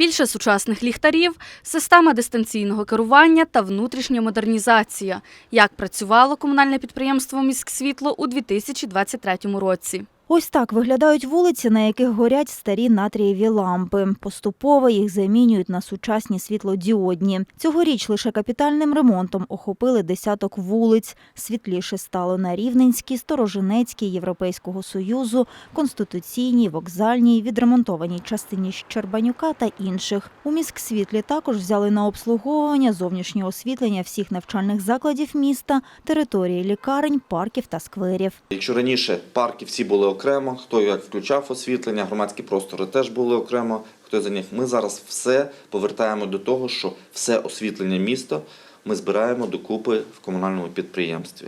Більше сучасних ліхтарів, система дистанційного керування та внутрішня модернізація. Як працювало комунальне підприємство «Міськсвітло» у 2023 році. Ось так виглядають вулиці, на яких горять старі натрієві лампи. Поступово їх замінюють на сучасні світлодіодні. Цьогоріч лише капітальним ремонтом охопили десяток вулиць. Світліше стало на Рівненській, Сторожинецькій, Європейського Союзу, Конституційній, Вокзальній, відремонтованій частині Щербанюка та інших. У міськсвітлі також взяли на обслуговування зовнішнє освітлення всіх навчальних закладів міста, території лікарень, парків та скверів. Якщо раніше парки всі були окремо, хто як включав освітлення, громадські простори теж були окремо, хто за них. Ми зараз все повертаємо до того, що все освітлення міста ми збираємо докупи в комунальному підприємстві.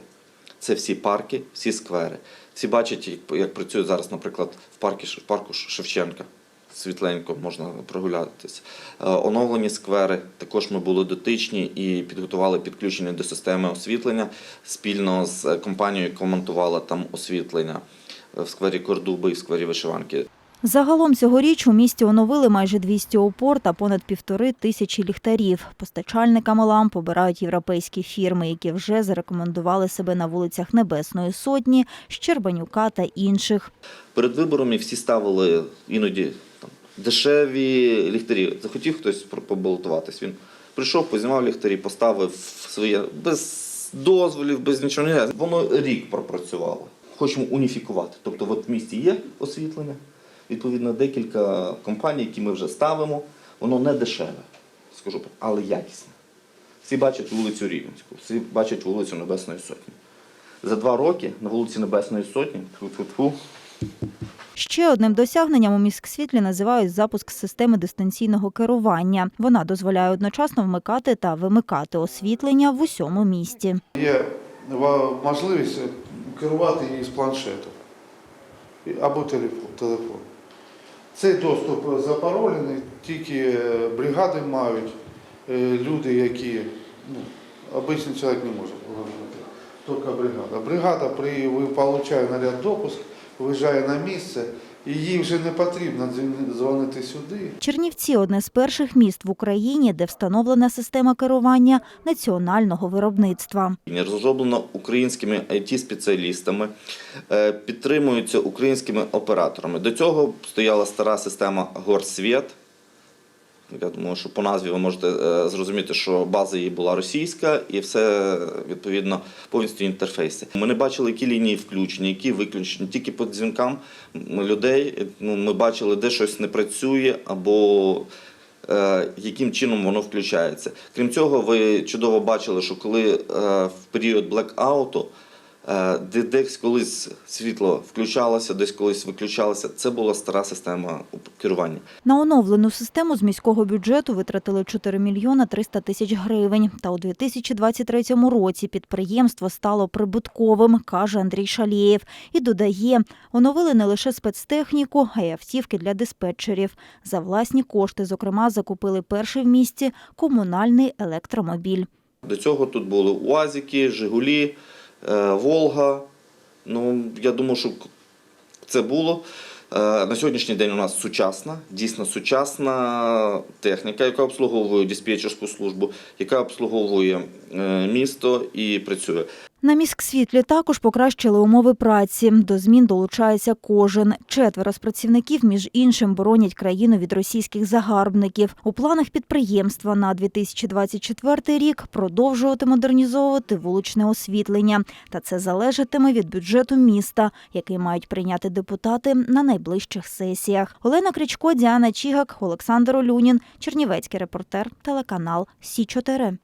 Це всі парки, всі сквери. Всі бачать, як, працює зараз, наприклад, в парку, в парку Шевченка. Світленько можна прогулятися. Е, Оновлені сквери також ми були дотичні і підготували підключення до системи освітлення спільно з компанією, яка монтувала там освітлення в сквері Кордуби і в сквері Вишиванки. Загалом цьогоріч у місті оновили майже 200 опор та понад півтори тисячі ліхтарів. Постачальниками ламп обирають європейські фірми, які вже зарекомендували себе на вулицях Небесної Сотні, Щербанюка та інших. Перед виборами всі ставили іноді там, дешеві ліхтарі. Захотів хтось побалотуватись. Він прийшов, познімав ліхтарі, поставив своє без дозволів, без нічого. Воно рік пропрацювало. Хочемо уніфікувати. Тобто, от в місті є освітлення, відповідно, декілька компаній, які ми вже ставимо. Воно не дешеве, скажу, але якісне. Всі бачать вулицю Рівненську, всі бачать вулицю Небесної Сотні. За два роки на вулиці Небесної Сотні тьфу-тьфу-тьфу, Ще одним досягненням у міськсвітлі називають запуск системи дистанційного керування. Вона дозволяє одночасно вмикати та вимикати освітлення в усьому місті. Є можливість керувати її з планшету або телефон. Цей доступ запаролений, тільки е, бригади мають, е, люди, які ну, обичний чоловік не може поговорити, тільки бригада. Бригада при получає наряд допуск, виїжджає на місце, і їй вже не потрібно дзвонити сюди. Чернівці одне з перших міст в Україні, де встановлена система керування національного виробництва. розроблено українськими IT-спеціалістами, підтримуються українськими операторами. До цього стояла стара система Горсвіт. Я думаю, що по назві ви можете е, зрозуміти, що база її була російська, і все відповідно повністю інтерфейси. Ми не бачили, які лінії включені, які виключені. Тільки по дзвінкам людей ну, ми бачили, де щось не працює або е, яким чином воно включається. Крім цього, ви чудово бачили, що коли е, в період блекауту де десь колись світло включалося, десь колись виключалося, це була стара система керування. На оновлену систему з міського бюджету витратили 4 мільйона 300 тисяч гривень. Та у 2023 році підприємство стало прибутковим, каже Андрій Шалєєв. І додає, оновили не лише спецтехніку, а й автівки для диспетчерів. За власні кошти, зокрема, закупили перший в місті комунальний електромобіль. До цього тут були УАЗики, Жигулі, Волга. Ну, я думаю, що це було. Е, На сьогоднішній день у нас сучасна, дійсно сучасна техніка, яка обслуговує диспетчерську службу, яка обслуговує е, місто і працює. На міськсвітлі також покращили умови праці. До змін долучається кожен. Четверо з працівників, між іншим, боронять країну від російських загарбників. У планах підприємства на 2024 рік продовжувати модернізовувати вуличне освітлення. Та це залежатиме від бюджету міста, який мають прийняти депутати на найближчих сесіях. Олена Кричко, Діана Чігак, Олександр Олюнін, Чернівецький репортер, телеканал Сі 4